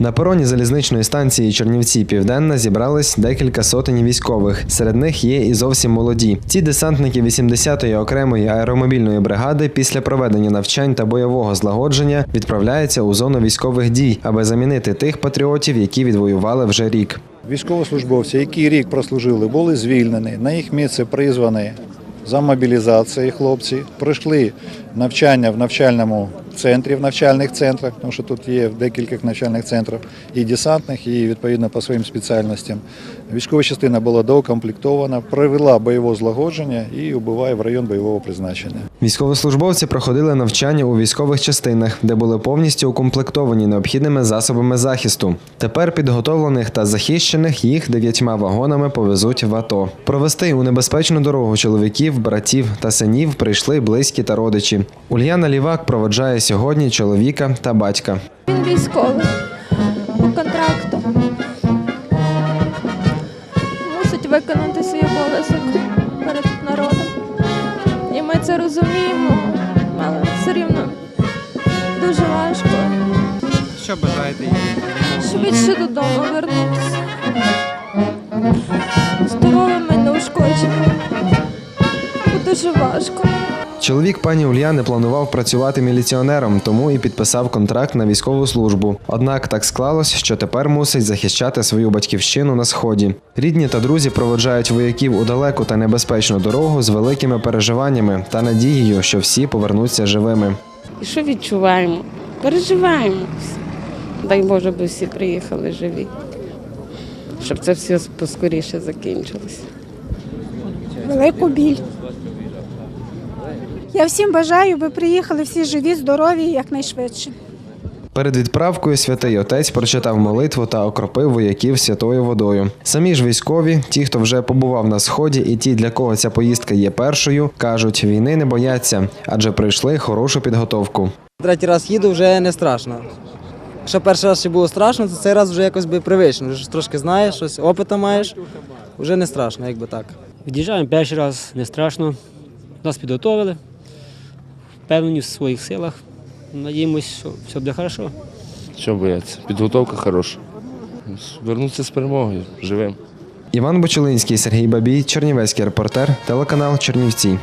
На пероні залізничної станції Чернівці Південна зібрались декілька сотень військових. Серед них є і зовсім молоді. Ці десантники 80-ї окремої аеромобільної бригади після проведення навчань та бойового злагодження відправляються у зону військових дій, аби замінити тих патріотів, які відвоювали вже рік. Військовослужбовці, які рік прослужили, були звільнені. На їх місце призвані за мобілізацією хлопці. Пройшли навчання в навчальному центрі, в навчальних центрах, тому що тут є в декількох навчальних центрах і десантних, і відповідно по своїм спеціальностям. Військова частина була доукомплектована, провела бойове злагодження і убиває в район бойового призначення. Військовослужбовці проходили навчання у військових частинах, де були повністю укомплектовані необхідними засобами захисту. Тепер підготовлених та захищених їх дев'ятьма вагонами повезуть в АТО. Провести у небезпечну дорогу чоловіків, братів та синів прийшли близькі та родичі. Ульяна Лівак проводжає сьогодні чоловіка та батька. Він військовий контракту. Мусить виконати свій обов'язок перед народом. Ми це розуміємо, але все рівно дуже важко. Що бажаєте їм? Швидше додому вернутися. Здоровими, неушкодженими. Дуже важко. Чоловік пані Ульяни планував працювати міліціонером, тому і підписав контракт на військову службу. Однак так склалось, що тепер мусить захищати свою батьківщину на сході. Рідні та друзі проводжають вояків у далеку та небезпечну дорогу з великими переживаннями та надією, що всі повернуться живими. І що відчуваємо? Переживаємо. Дай Боже, би всі приїхали живі. Щоб це все поскоріше закінчилося. велику біль. Я всім бажаю, би приїхали всі живі, здорові якнайшвидше. Перед відправкою святий отець прочитав молитву та окропив вояків святою водою. Самі ж військові, ті, хто вже побував на сході, і ті, для кого ця поїздка є першою, кажуть, війни не бояться, адже пройшли хорошу підготовку. Третій раз їду, вже не страшно. Якщо перший раз ще було страшно, то цей раз вже якось би привично. Вже трошки знаєш, щось опиту маєш, вже не страшно, якби так. Від'їжджаємо перший раз, не страшно. Нас підготовили, впевнені в своїх силах. Надіємося, що все буде добре. Що бояться? Підготовка хороша. Вернутися з перемогою живим. Іван Бочелинський, Сергій Бабій, Чернівецький репортер, телеканал Чернівці.